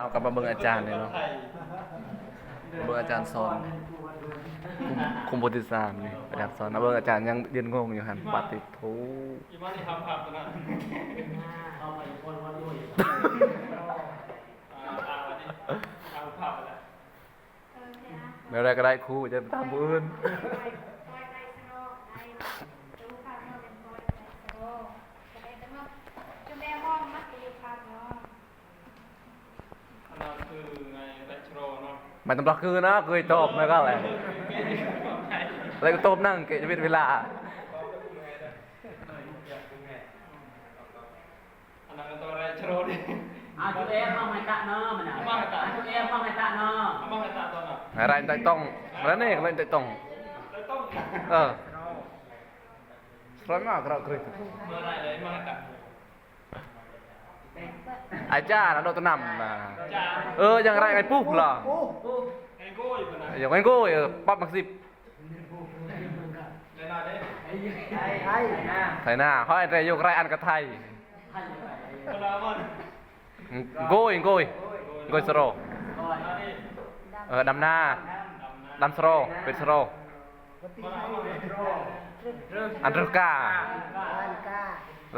เอากลับมาเบิ่งอาจารย์เลยเนาะเบิ่งอาจารย์สอนคุมคุมบทที่สามนี่อาจารย์สอนนะเบิ่งอาจารย์ยังเรียนงงอยู่หันปฏิทูอีมานี่ทำผับตัวนั้นเอาไปคนวันด้วยเมื่อไรก็ได้ครูจะตามผู้อื่นอันนั้นคือไงแบชโรเนาะ ไม่ต้องรอคือนะเคยตบไม่ก็อะไรอะไรก็ตบนั่งเกะจะเป็นเวลาอันนั้นก็ตัวแบชโรดิอาจุเอ็มมาไม่ตะเนาะมันอะอาจุเอ็มมาไม่ตะเนาะเอามาให้ตาตอนน่ะอะไรใจต้องแล้วนี่อะไรใจต้องแล้วต้องเออร้อยมากเราเคยเมื่อไรเลยมาให้ตา อาจารย์นะโดนตัวนำนะจ้าเออยังไรไงปุ๊บเหรอไอ้โก้อยู่คนนั้นอย่างไงกูเออปั๊บมักสิบเลยหน่อยดิไอ้ไอ้นะไทยหน้าเขาไอ้ไรยกไรอันกับไทยโกยโกยโกยสโรคอยมาดิเออดำหน้าดำสโรเป็นสโรอามาดิอันตรกา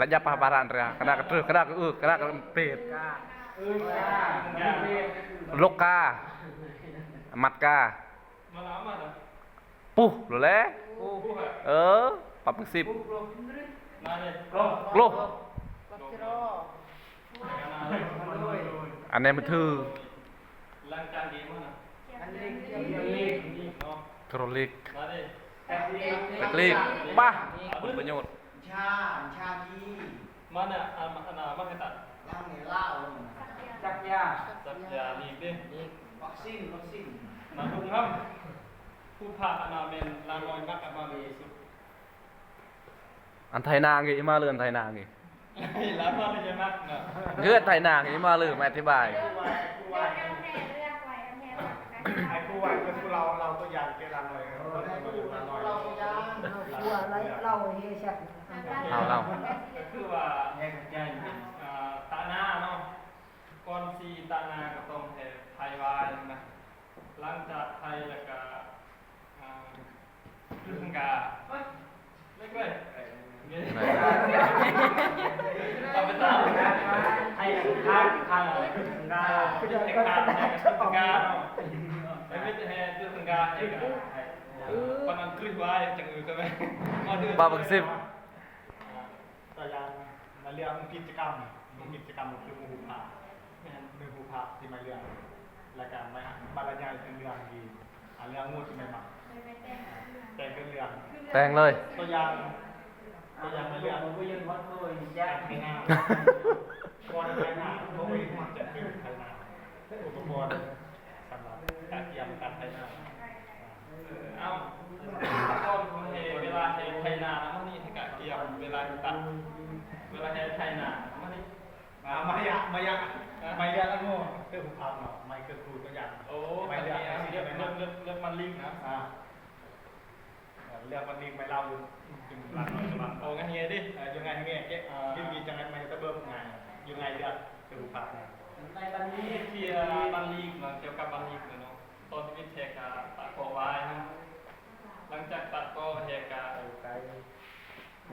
ระยะปะบารันเรียกระดากระตรึก ระดากระอึกกระดากระเปรตจ้าลกกามัดกามาเอามาดิปุ๊หรือแล้กูกูเหรอเออปรับมักสิบมาดิโลมาดิอันนี้มันถือล้างจานดีมั้งนะเนาะโทรลิกมาดิตะกลีกป่ะผลประโยชน์ชาชาดีมาเนี่ยอันอันน่ะมาให้ตัดย่างเนี่ยเหล้าจักยาจับยาลีกดิวัคซีนวัคซีนมาลุงครับผู้พาอนาเมนลางอยมักมาเลยสุดอันไทยนางอีมาเรือนไทยนางอีแล้วมาเลยมักนะเลือดไทยนางอีมาเรือนมาอธิบาย ไอ้ผู้ว่าคือเราเราตัวอย่างเกลันหน่อยเราตัวอย่างหน่อยเราย่างหัวไรเล่าเฮียชักเอาเอาคือว่าแยกแยกตาหน้าเนาะก่อนซีตาหน้าก็ต้องเทไทยวายนะหลังจากไทยแล้วก็ลึงกาเล็กเลยเอาไปตาม ไอ้ข้าง ข้างกาเป็นเทคนิคแห่งตึกาเนาะไม่เป็นแห่งตึกาเองปนันคลิปไว้จังอื่นก็ไม่ปรับมักสิบตัวอย่างมาเรื่องกิจกรรมกิจกรรมคือมูหูพามือหูพาที่มาเรื่องรายการม่บรรยายเป็นเรื่องดีอ่าเรื่องงูที่ไม่มาแต่เป็นเรื่องแต่งเลยตัวอย่างตัวอย่างมาเรื่เรื่องงกูยังวัดตัวแยกไทยนาก่อนไทยนาเขาไม่มาจัดเป็นไทยนา อุปกรสำหรับการเตรียมการไทยนาเอาต้นเฮเวลาเฮไทยนามันนี่ให้กะเกี่ยวเวลาตัดเวลาเฮไทยนามันนี่มาม่ยากไม่ยากไม่ยากแล้วโง่เพื่อหูพาเนาะไม่คือครูตัวอย่างโอ้ไม่เลือกเลือกเลือกเลือกเลือกมันลิงนะอ่าเรื่องมันลิงไปเล่าอยู่จึงหลังหลังโอ้กันเฮียดิยังไงยังไงเก๊ะยิ่มีจังไงมันจะเบิ่มไงยังไงเดือดจะดูผักเนี่ย ในบันนี้นี่เทียร์บันลีกเนาะเกี่ยวกับบันลีกเนาะตอนที่วิทยากาตัดคอไว้นะหลังจากตัดก็เฮกาไกล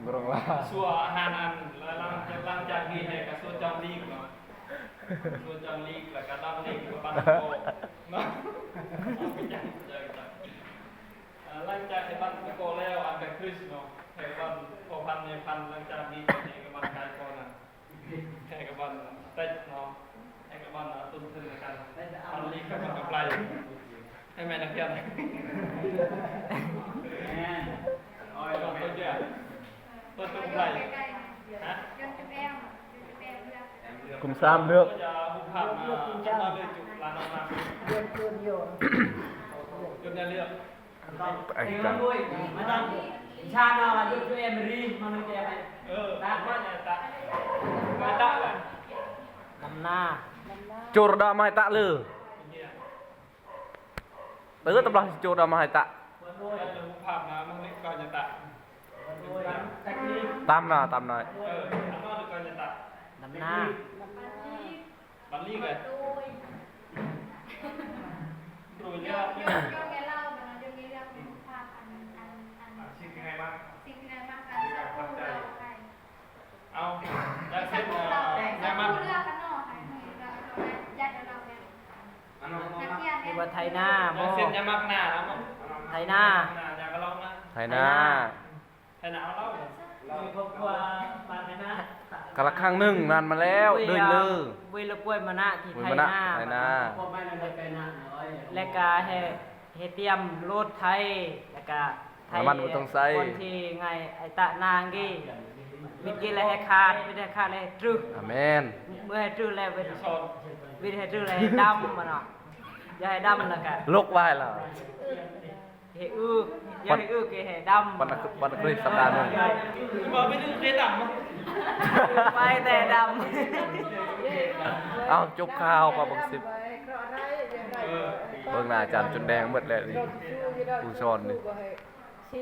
บรองลาชัวฮานันแล้วหลังจากหลังจากนี้เฮกาชัวจอมลีกเนาะชัวจอมลีกแล้วก็ดับลีกกับบันโกเนาะเอาไปจังเจอกันหลังจากไอ้บันตะโกแล้วอันเป็นคริสเนาะไอ้บันพอพันในพันหลังจากนี้ไอ้กับบันกายก่อนนะไอ้กับบันเต็ดเนาะไอ้กับบันตุ้มทึ่งกันพันลีกับบันกับไกล ให้แม่นักเรียนแม่เอาไอ้ตัวเจ้าตัวตุ้มไกลฮะกลุ่มสามเลือกก็จะหุบภาพมามาเลยจุลานมาเดือนเดือนโยนจนได้เลือกต้องเองมาด้วยมาต้องชาเนาะมาด้วยเอ็มรีมาไม่แก้ไปเออตาไม่เนี่ยตาไม่ตาเลยนำหน้าโจรดามาให้ตะเลยเนี่ยเออตำราโจรดามาให้ตะมาด้วยได้เลย หุบภาพมามันนี่ก่อนจะตา มาด้วยตะกี้ ตามหน่อยตามหน่อย เอออันนั้นก่อนจะตา นำหน้า บันลีกเลย ว่าไท ยหน้าบ่เส้นจะมักหน้าแล้วมั้งไทยหน้าหน้าอยากก็ลองนะไทยหน้าไทยหน้าเอาเล่ามีครอบครัวบ้านไทยหน้ากะละครั้งหนึงนานมาแล้วเดือยลือบุยละป่วยมานะที่บุยไทยมาหนะน้าไทยหน้าและก็ให้ให้เตรียมรถไทยแล้วก็ไทยน้ำมันบ่ต้องใส่คนที่ไงไอ้ตะนางกี้วิธีอะไรให้ขาดวิธีให้ขาดอะไรให้ตรึกอาเมนเมื่อให้ตรึกแล้ววิธีสอนวิธีให้ตรึกแล้วให้ดำมันเนาะ อย่าให้ดำแล้วก็ลกไหว้แล้วให้อึกอย่าให้อึกให้ดำวันอาทิตย์วันอาทิตย์สัปดาห์หนึ่งบอกไม่ถึงเคยดำมั้งไปแต่ดเอ้าจบข่าวปะบักสิบไปเพราะอะไรอย่างไรเออเบิ่งหน้าอาจารย์จนแดงหมดเลยนี่ผู้สอนนี่นี่